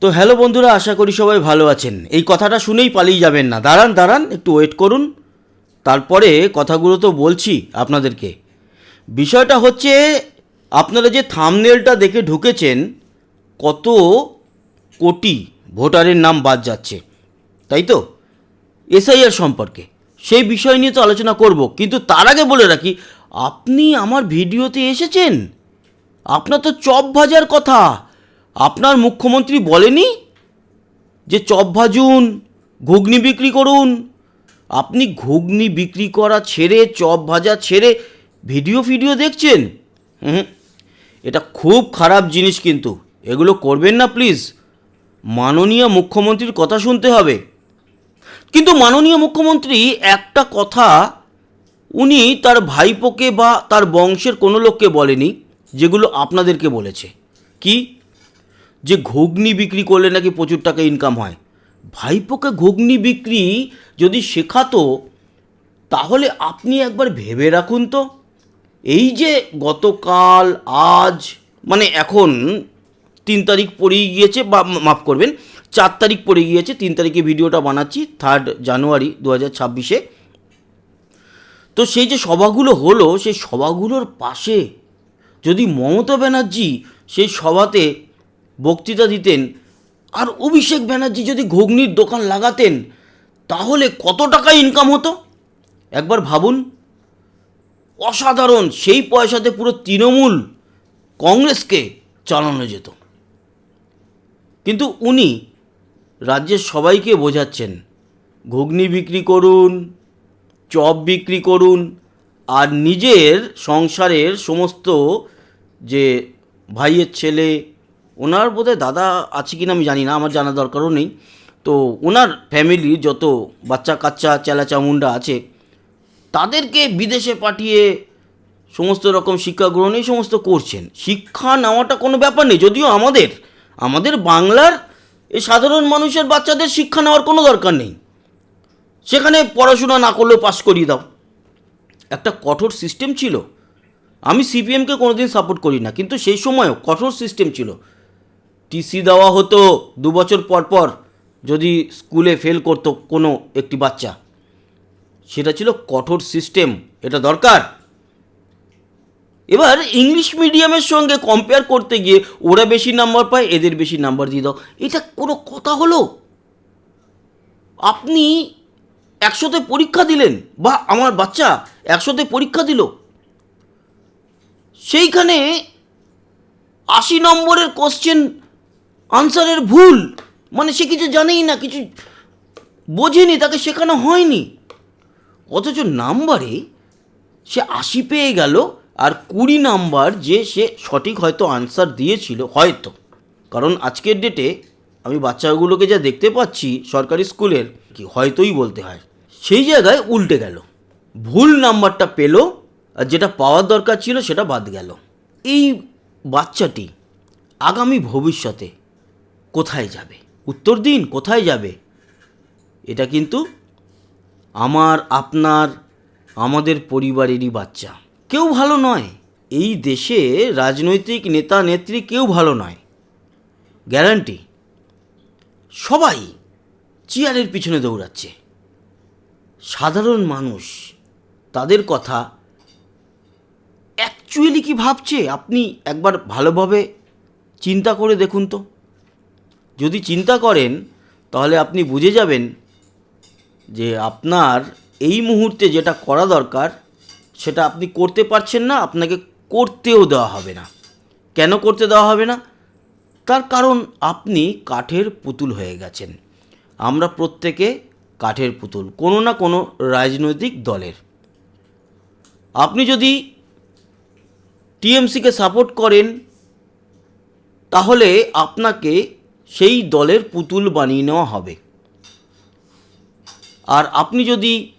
তো হ্যালো বন্ধুরা, আশা করি সবাই ভালো আছেন। এই কথাটা শুনেই পালিয়ে যাবেন না। দাঁড়ান দাঁড়ান, একটু ওয়েট করুন। তারপরে কথাগুলো তো বলছি আপনাদেরকে। বিষয়টা হচ্ছে, আপনারা যে থামনেলটা দেখে ঢুকেছেন, কত কোটি ভোটারের নাম বাদ যাচ্ছে। তাই তো? এসআইআর সম্পর্কে। সেই বিষয় নিয়ে তো আলোচনা করব। কিন্তু তার আগে বলে রাখি, আপনি আমার ভিডিওতে এসেছেন? আপনার তো চপ ভাজার কথা। আপনার মুখ্যমন্ত্রী বলেনি যে চপ ভাজুন, ঘুগনি বিক্রি করুন? আপনি ঘুগনি বিক্রি করা ছেড়ে, চপ ভাজা ছেড়ে ভিডিও ফিডিও দেখছেন? হুম, এটা খুব খারাপ জিনিস কিন্তু। এগুলো করবেন না প্লিজ। মাননীয় মুখ্যমন্ত্রীর কথা শুনতে হবে। কিন্তু মাননীয় মুখ্যমন্ত্রী একটা কথা উনি তার ভাইপোকে বা তার বংশের কোনো লোককে বলেনি, যেগুলো আপনাদেরকে বলেছে। কি? যে ঘুগনি বিক্রি করলে নাকি প্রচুর টাকা ইনকাম হয়। ভাইপোকে ঘুগনি বিক্রি যদি শেখাতো, তাহলে আপনি একবার ভেবে রাখুন তো। এই যে গতকাল, আজ মানে এখন তিন তারিখ পড়েই গিয়েছে বা মাফ করবেন, চার তারিখ পড়ে গিয়েছে, তিন তারিখে ভিডিওটা বানাচ্ছি থার্ড জানুয়ারি দু হাজার ছাব্বিশে। তো সেই যে সভাগুলো হলো, সেই সভাগুলোর পাশে যদি মমতা ব্যানার্জি সেই সভাতে বক্তৃতা দিতেন। আর অভিষেক ব্যানার্জি যদি ঘুগনির দোকান লাগাতেন, তাহলে কত টাকা ইনকাম হতো? একবার ভাবুন। অসাধারণ, সেই পয়সাতে পুরো তৃণমূল কংগ্রেসকে চালানো যেত। কিন্তু উনি রাজ্যের সবাইকে বোঝাচ্ছেন, ঘুগনি বিক্রি করুন, চপ বিক্রি করুন, আর নিজের সংসারের সমস্ত যে ভাইয়ের ছেলে ওনার বোধহয় দাদা আছে কি না আমি জানি না, আমার জানা দরকারও নেই। তো ওনার ফ্যামিলির যত বাচ্চা কাচ্চা, চেলা চামুন্ডা আছে, তাদেরকে বিদেশে পাঠিয়ে সমস্ত রকম শিক্ষা গ্রহণ এই সমস্ত করছেন। শিক্ষা নেওয়াটা কোনো ব্যাপার নেই, যদিও আমাদের আমাদের বাংলার এই সাধারণ মানুষের বাচ্চাদের শিক্ষা নেওয়ার কোনো দরকার নেই। সেখানে পড়াশোনা না করলেও পাশ করিয়ে দাও। একটা কঠোর সিস্টেম ছিল। আমি সিপিএমকে কোনোদিন সাপোর্ট করি না, কিন্তু সেই সময়ও কঠোর সিস্টেম ছিল। টিসি দেওয়া হতো দু বছর পর পর যদি স্কুলে ফেল করতো কোনো একটি বাচ্চা। সেটা ছিল কঠোর সিস্টেম এটা দরকার। এবার ইংলিশ মিডিয়ামের সঙ্গে কম্পেয়ার করতে গিয়ে ওরা বেশি নাম্বার পায়, এদের বেশি নাম্বার দিয়ে দাও। এটা কোনো কথা হলো? আপনি একশোতে পরীক্ষা দিলেন বা আমার বাচ্চা একশোতে পরীক্ষা দিল। সেইখানে আশি নম্বরের কোশ্চেন আনসারের ভুল। মানে সে কিছু জানেই না, কিছু বোঝেনি, তাকে শেখানো হয়নি। অথচ নাম্বারে সে আশি পেয়ে গেল আর কুড়ি নাম্বার যে সে সঠিক হয়তো আনসার দিয়েছিল, হয়তো। কারণ আজকের ডেটে আমি বাচ্চাগুলোকে যা দেখতে পাচ্ছি সরকারি স্কুলের, কি হয়তোই বলতে হয়, সেই জায়গায় উল্টে গেল। ভুল নাম্বারটা পেল আর যেটা পাওয়ার দরকার ছিল সেটা বাদ গেল। এই বাচ্চাটি আগামী ভবিষ্যতে কোথায় যাবে? উত্তর দিন, কোথায় যাবে? এটা কিন্তু আমার, আপনার, আমাদের পরিবারেরই বাচ্চা। কেউ ভালো নয়। এই দেশে রাজনৈতিক নেতা, নেত্রী কেউ ভালো নয়। গ্যারান্টি। সবাই চেয়ারের পিছনে দৌড়াচ্ছে। সাধারণ মানুষ তাদের কথা অ্যাকচুয়ালি কি ভাবছে? আপনি একবার ভালোভাবে চিন্তা করে দেখুন তো। যদি চিন্তা করেন, তাহলে আপনি বুঝে যাবেন যে আপনার এই মুহূর্তে যেটা করা দরকার, সেটা আপনি করতে পারছেন না, আপনাকে করতেও দেওয়া হবে না। কেন করতে দেওয়া হবে না? তার কারণ আপনি কাঠের পুতুল হয়ে গেছেন। আমরা প্রত্যেকে কাঠের পুতুল, কোনো না কোনো রাজনৈতিক দলের। আপনি যদি টিএমসিকে সাপোর্ট করেন, তাহলে আপনাকে সেই দলের পুতুল বানিয়ে নেওয়া হবে। আর আপনি যদি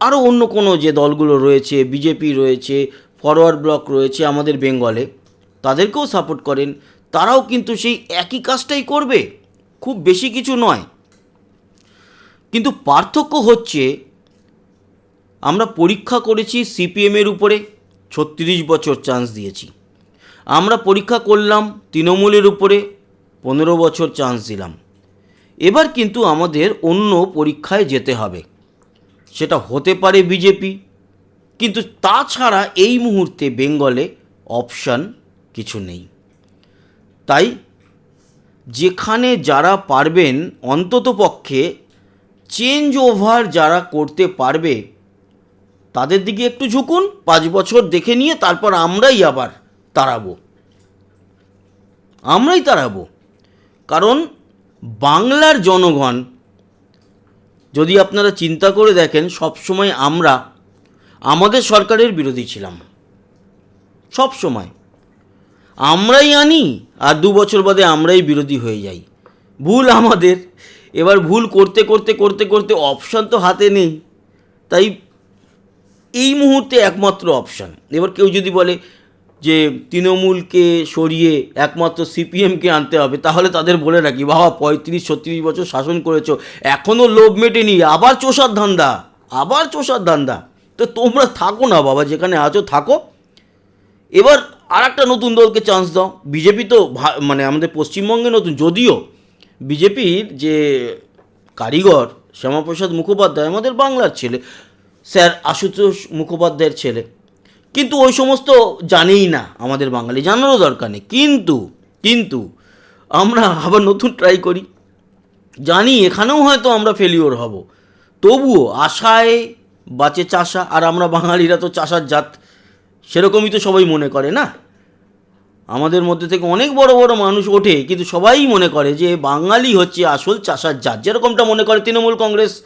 আরও অন্য কোনো যে দলগুলো রয়েছে, বিজেপি রয়েছে ফরওয়ার্ড ব্লক রয়েছে আমাদের বেঙ্গলে, তাদেরকেও সাপোর্ট করেন, তারাও কিন্তু সেই একই কাজটাই করবে। খুব বেশি কিছু নয়। কিন্তু পার্থক্য হচ্ছে, আমরা পরীক্ষা করেছি সিপিএমের উপরে, ছত্রিশ বছর চান্স দিয়েছি। আমরা পরীক্ষা করলাম তৃণমূলের উপরে পনেরো বছর চান্স দিলাম। এবার কিন্তু আমাদের অন্য পরীক্ষায় যেতে হবে। সেটা হতে পারে বিজেপি কিন্তু তাছাড়া এই মুহূর্তে বেঙ্গলে অপশান কিছু নেই। তাই যেখানে যারা পারবেন, অন্তত পক্ষে চেঞ্জ ওভার যারা করতে পারবে, তাদের দিকে একটু ঝুঁকুন, পাঁচ বছর দেখে নিয়ে তারপর আমরাই আবার তাড়াবো। আমরাই তাড়াবো। কারণ বাংলার জনগণ, যদি আপনারা চিন্তা করে দেখেন, সবসময় আমরা আমাদের সরকারের বিরোধী ছিলাম। সব সময় আমরাই আনি, আর দু বছর বাদে আমরাই বিরোধী হয়ে যাই। ভুল আমাদের। এবার ভুল করতে করতে করতে করতে অপশান তো হাতে নেই। তাই এই মুহূর্তে একমাত্র অপশান এবার কেউ যদি বলে যে তৃণমূলকে সরিয়ে একমাত্র সিপিএমকে আনতে হবে, তাহলে তাদের বলে রাখি, বাবা পঁয়ত্রিশ, ছত্রিশ বছর শাসন করেছ এখনও লোভ মেটেনি, আবার চোষার ধান্দা, আবার চোষার ধান্দা। তো তোমরা থাকো না বাবা, যেখানে আছো থাকো। এবার আর একটা নতুন দলকে চান্স দাও, বিজেপি তো মানে আমাদের পশ্চিমবঙ্গে নতুন, যদিও বিজেপির যে কারিগর শ্যামাপ্রসাদ মুখোপাধ্যায়, আমাদের বাংলার ছেলে, স্যার আশুতোষ মুখোপাধ্যায়ের ছেলে কিন্তু ওই সমস্ত জানেই না আমাদের বাঙালি, জানারও দরকার নেই। কিন্তু কিন্তু আমরা আবার নতুন ট্রাই করি। জানি এখানেও হয়তো আমরা ফেলিওর হব। তবুও আশায় বাঁচে চাষা, আর আমরা বাঙালিরা তো চাষার জাত, সেরকমই তো সবাই মনে করে না? আমাদের মধ্যে থেকে অনেক বড় বড় মানুষ ওঠে, কিন্তু সবাই মনে করে যে বাঙালি হচ্ছে আসল চাষার জাত। যেরকমটা মনে করে তৃণমূল কংগ্রেস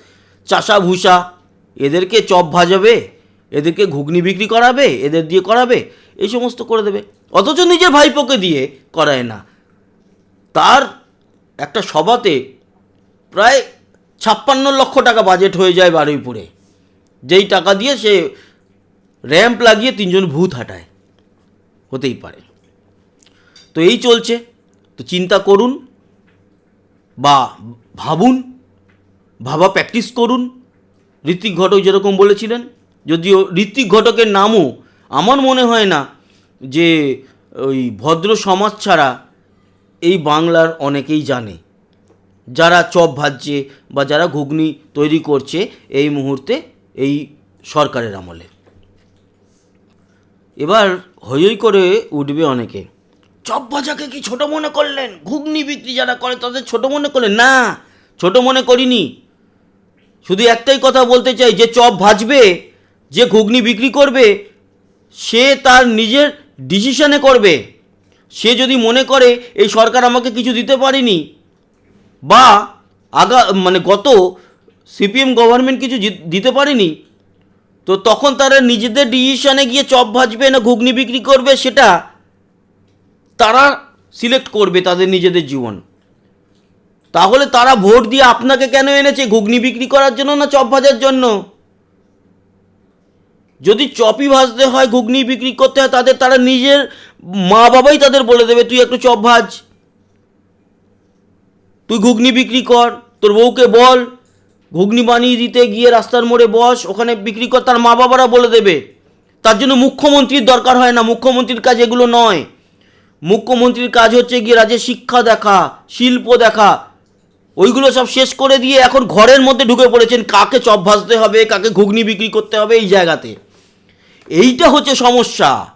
চাষা ভূষা এদেরকে চপ ভাজাবে? এদেরকে ঘুগনি বিক্রি করাবে, এদের দিয়ে করাবে, এই সমস্ত করে দেবে। অথচ নিজের ভাইপোকে দিয়ে করায় না। তার একটা সভাতে প্রায় ছাপ্পান্ন লক্ষ টাকা বাজেট হয়ে যায় বারুইপুরে। যেই টাকা দিয়ে সে র্যাম্প লাগিয়ে তিনজন ভূত হাঁটায়। হতেই পারে। তো এই চলছে। তো চিন্তা করুন বা ভাবুন, ভাবা প্র্যাকটিস করুন। ঋত্বিক ঘটক যেরকম বলেছিলেন যদিও ঋত্বিক ঘটকের নামও আমার মনে হয় না যে ওই ভদ্র সমাজ ছাড়া এই বাংলার অনেকেই জানে। যারা চপ ভাজছে বা যারা ঘুগনি তৈরি করছে এই মুহূর্তে এই সরকারের আমলে। এবার হই হই করে উঠবে অনেকে। চপ ভাজাকে কি ছোট মনে করলেন? ঘুগনি বিক্রি যারা করে তাদের ছোট মনে করলেন? না, ছোট মনে করিনি। শুধু একটাই কথা বলতে চাই যে চপ ভাজবে যে ঘুগনি বিক্রি করবে, সে তার নিজের ডিসিশনে করবে। সে যদি মনে করে, এই সরকার আমাকে কিছু দিতে পারেনি, বা আগা মানে গত সিপিএম গভর্নমেন্ট কিছু দিতে পারেনি, তো তখন তারা নিজেদের ডিসিশনে গিয়ে চপ ভাজবে না, ঘুগনি বিক্রি করবে, সেটা তারা সিলেক্ট করবে তাদের নিজেদের জীবন। তাহলে তারা ভোট দিয়ে আপনাকে কেন এনেছে ঘুগনি বিক্রি করার জন্য না চপ ভাজার জন্য? যদি চপই ভাজতে হয়, ঘুগনি বিক্রি করতে হয়, তাদের তারা নিজের মা বাবাই তাদের বলে দেবে, তুই একটু চপ ভাজ। তুই ঘুগনি বিক্রি কর, তোর বউকে বল। ঘুগনি বানিয়ে দিতে গিয়ে রাস্তার মোড়ে বস, ওখানে বিক্রি কর। তার মা বাবারা বলে দেবে। তার জন্য মুখ্যমন্ত্রীর দরকার হয় না, মুখ্যমন্ত্রীর কাজ এগুলো নয়। মুখ্যমন্ত্রীর কাজ হচ্ছে গিয়ে রাজ্যে শিক্ষা দেখা, শিল্প দেখা। ওইগুলো সব শেষ করে দিয়ে এখন ঘরের মধ্যে ঢুকে পড়েছেন, কাকে চপ ভাজতে হবে, কাকে ঘুগনি বিক্রি করতে হবে এই জায়গাতে। এইটা হচ্ছে সমস্যা।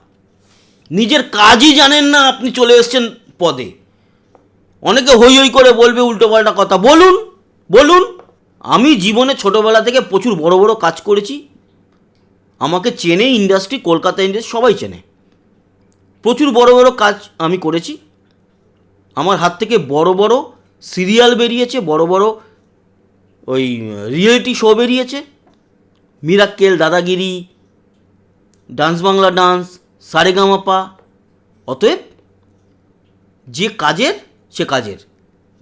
নিজের কাজই জানেন না, আপনি চলে এসেছেন পদে। অনেকে হই হই করে বলবে উল্টোপাল্টা কথা। বলুন বলুন। আমি জীবনে ছোটোবেলা থেকে প্রচুর বড় বড় কাজ করেছি। আমাকে চেনে ইন্ডাস্ট্রি কলকাতা ইন্ডাস্ট্রি সবাই চেনে। প্রচুর বড় বড় কাজ আমি করেছি। আমার হাত থেকে বড় বড় সিরিয়াল বেরিয়েছে, বড় বড় ওই রিয়েলিটি শো বেরিয়েছে। মিরাক্কেল দাদাগিরি ডান্স বাংলা ডান্স সারেগামাপা অতএব যে কাজের, সে কাজের।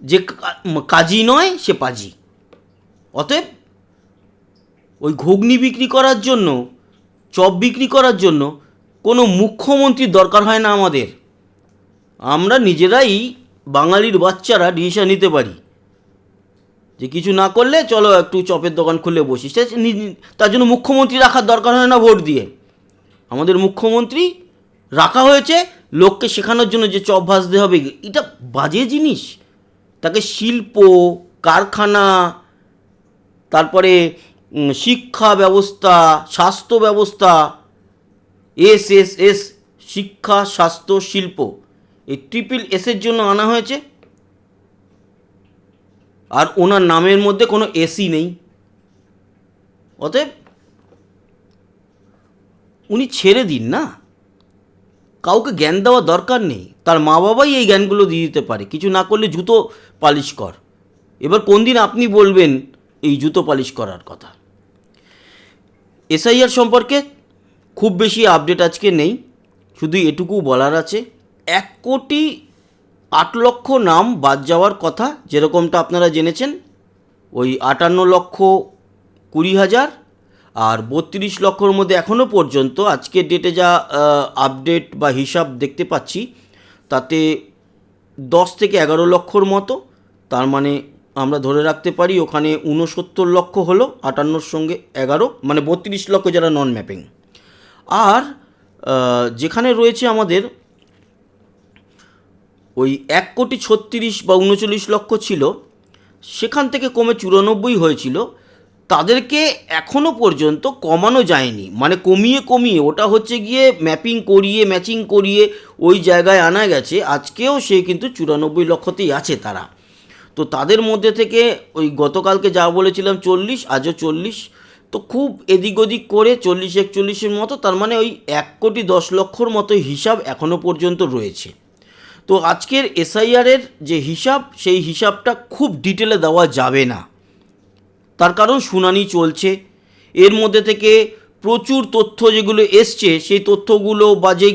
যে কা- কাজী নয়, সে পাজি অতএব ওই ঘুগনি বিক্রি করার জন্য, চপ বিক্রি করার জন্য কোনো মুখ্যমন্ত্রীর দরকার হয় না আমাদের। আমরা নিজেরাই বাঙালির বাচ্চারা ডিসিশন নিতে পারি। যে কিছু না করলে চলো একটু চপের দোকান খুলে বসি। সে তার জন্য মুখ্যমন্ত্রী রাখার দরকার হয় না ভোট দিয়ে। আমাদের মুখ্যমন্ত্রী রাখা হয়েছে, লোককে শেখানোর জন্য যে চপ ভাজতে হবে। এটা বাজে জিনিস। তাকে শিল্প, কারখানা, তারপরে শিক্ষা ব্যবস্থা, স্বাস্থ্য ব্যবস্থা, এস এস এস, শিক্ষা, স্বাস্থ্য, শিল্প, এই ট্রিপল এসের জন্য আনা হয়েছে। আর ওনার নামের মধ্যে কোনো এসি নেই। অতএব উনি ছেড়ে দিন না। কাউকে জ্ঞান দেওয়া দরকার নেই। তার মা বাবাই এই জ্ঞানগুলো দিয়ে দিতে পারে। কিছু না করলে জুতো পালিশ কর। এবার কোন দিন আপনি বলবেন এই জুতো পালিশ করার কথা? এসআইআর সম্পর্কে খুব বেশি আপডেট আজকে নেই। শুধু এটুকু বলার আছে, এক কোটি আট লক্ষ নাম বাদ যাওয়ার কথা, যেরকমটা আপনারা জেনেছেন, ওই আটান্ন লক্ষ কুড়ি হাজার আর বত্রিশ লক্ষর মধ্যে এখনও পর্যন্ত আজকের ডেটে যা আপডেট বা হিসাব দেখতে পাচ্ছি, তাতে দশ থেকে এগারো লক্ষর মতো, তার মানে আমরা ধরে রাখতে পারি ওখানে ঊনসত্তর লক্ষ হলো, আটান্নর সঙ্গে এগারো মানে বত্রিশ লক্ষ যারা নন ম্যাপিং আর যেখানে রয়েছে আমাদের ওই এক কোটি ছত্রিশ বা উনচল্লিশ লক্ষ ছিল, সেখান থেকে কমে চুরানব্বই হয়েছিল তাদেরকে এখনও পর্যন্ত কমানো যায়নি। মানে কমিয়ে কমিয়ে, ওটা হচ্ছে গিয়ে ম্যাপিং করিয়ে, ম্যাচিং করিয়ে ওই জায়গায় আনা গেছে। আজকেও সে কিন্তু চুরানব্বই লক্ষতেই আছে তারা। তো তাদের মধ্যে থেকে ওই গতকালকে যা বলেছিলাম চল্লিশ, আজও চল্লিশ। তো খুব এদিক ওদিক করে চল্লিশ, একচল্লিশের মতো, তার মানে ওই এক কোটি দশ লক্ষর মতো হিসাব এখনও পর্যন্ত রয়েছে। তো আজকের এসআইআরের যে হিসাব, সেই হিসাবটা খুব ডিটেলে দেওয়া যাবে না। তার কারণ শুনানি চলছে। এর মধ্যে থেকে প্রচুর তথ্য যেগুলো এসছে, সেই তথ্যগুলো বা যে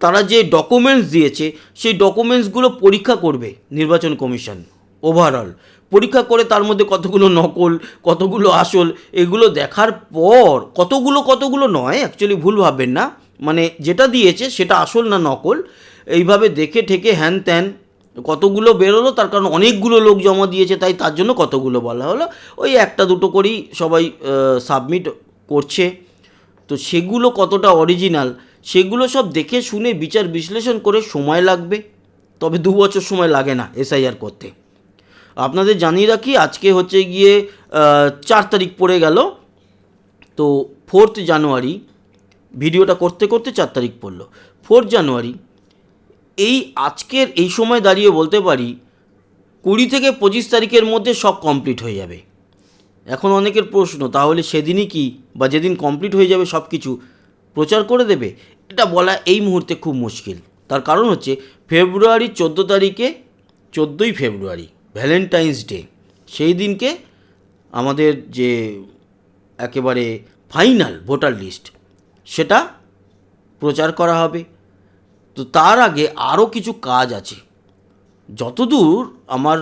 তারা যে ডকুমেন্টস দিয়েছে, সেই ডকুমেন্টসগুলো পরীক্ষা করবে নির্বাচন কমিশন ওভারঅল পরীক্ষা করে তার মধ্যে কতগুলো নকল, কতগুলো আসল, এগুলো দেখার পর, কতগুলো কতগুলো নয় অ্যাকচুয়ালি ভুল ভাববেন না। মানে যেটা দিয়েছে সেটা আসল না নকল, এইভাবে দেখে ঠেকে হ্যান ত্যান কতগুলো বেরোলো, তার কারণ অনেকগুলো লোক জমা দিয়েছে, তাই তার জন্য কতগুলো বলা হলো। ওই একটা দুটো করেই সবাই সাবমিট করছে। তো সেগুলো কতটা অরিজিনাল সেগুলো সব দেখে শুনে বিচার বিশ্লেষণ করে সময় লাগবে। তবে দু বছর সময় লাগে না এসআইআর করতে। আপনাদের জানিয়ে রাখি, আজকে হচ্ছে গিয়ে চার তারিখ পড়ে গেল। তো ফোর্থ জানুয়ারি ভিডিওটা করতে করতে চার তারিখ পড়ল। ফোর্থ জানুয়ারি এই আজকের এই সময় দাঁড়িয়ে বলতে পারি, কুড়ি থেকে পঁচিশ তারিখের মধ্যে সব কমপ্লিট হয়ে যাবে। এখন অনেকের প্রশ্ন, তাহলে সেদিনই কি বা যেদিন কমপ্লিট হয়ে যাবে সব কিছু প্রচার করে দেবে? এটা বলা এই মুহূর্তে খুব মুশকিল। তার কারণ হচ্ছে ফেব্রুয়ারি চোদ্দ তারিখে, চোদ্দোই ফেব্রুয়ারি ভ্যালেন্টাইন্স ডে সেই দিনকে আমাদের যে একেবারে ফাইনাল ভোটার লিস্ট সেটা প্রচার করা হবে। তো তার আগে আরও কিছু কাজ আছে। যতদূর আমার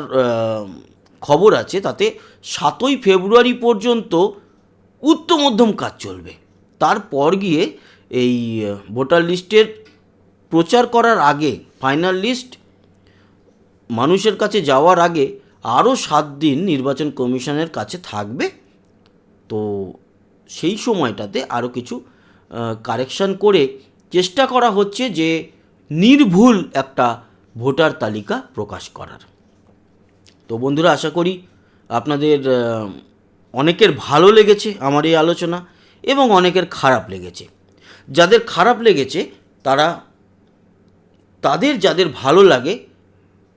খবর আছে তাতে সাতই ফেব্রুয়ারি পর্যন্ত উত্তম মধ্যম কাজ চলবে। তারপর গিয়ে এই ভোটার লিস্টের প্রচার করার আগে, ফাইনাল লিস্ট মানুষের কাছে যাওয়ার আগে আরও সাত দিন নির্বাচন কমিশনের কাছে থাকবে। তো সেই সময়টাতে আরও কিছু কারেকশন করে চেষ্টা করা হচ্ছে যে নির্ভুল একটা ভোটার তালিকা প্রকাশ করার। তো বন্ধুরা, আশা করি আপনাদের অনেকের ভালো লেগেছে আমার এই আলোচনা এবং অনেকের খারাপ লেগেছে। যাদের খারাপ লেগেছে, তারা, তাদের যাদের ভালো লাগে,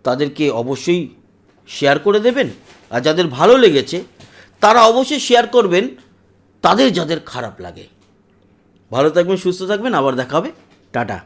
তাদেরকে অবশ্যই শেয়ার করে দেবেন। আর যাদের ভালো লেগেছে, তারা অবশ্যই শেয়ার করবেন তাদের যাদের খারাপ লাগে। ভালো থাকবেন, সুস্থ থাকবেন, আবার দেখাবে টাটা।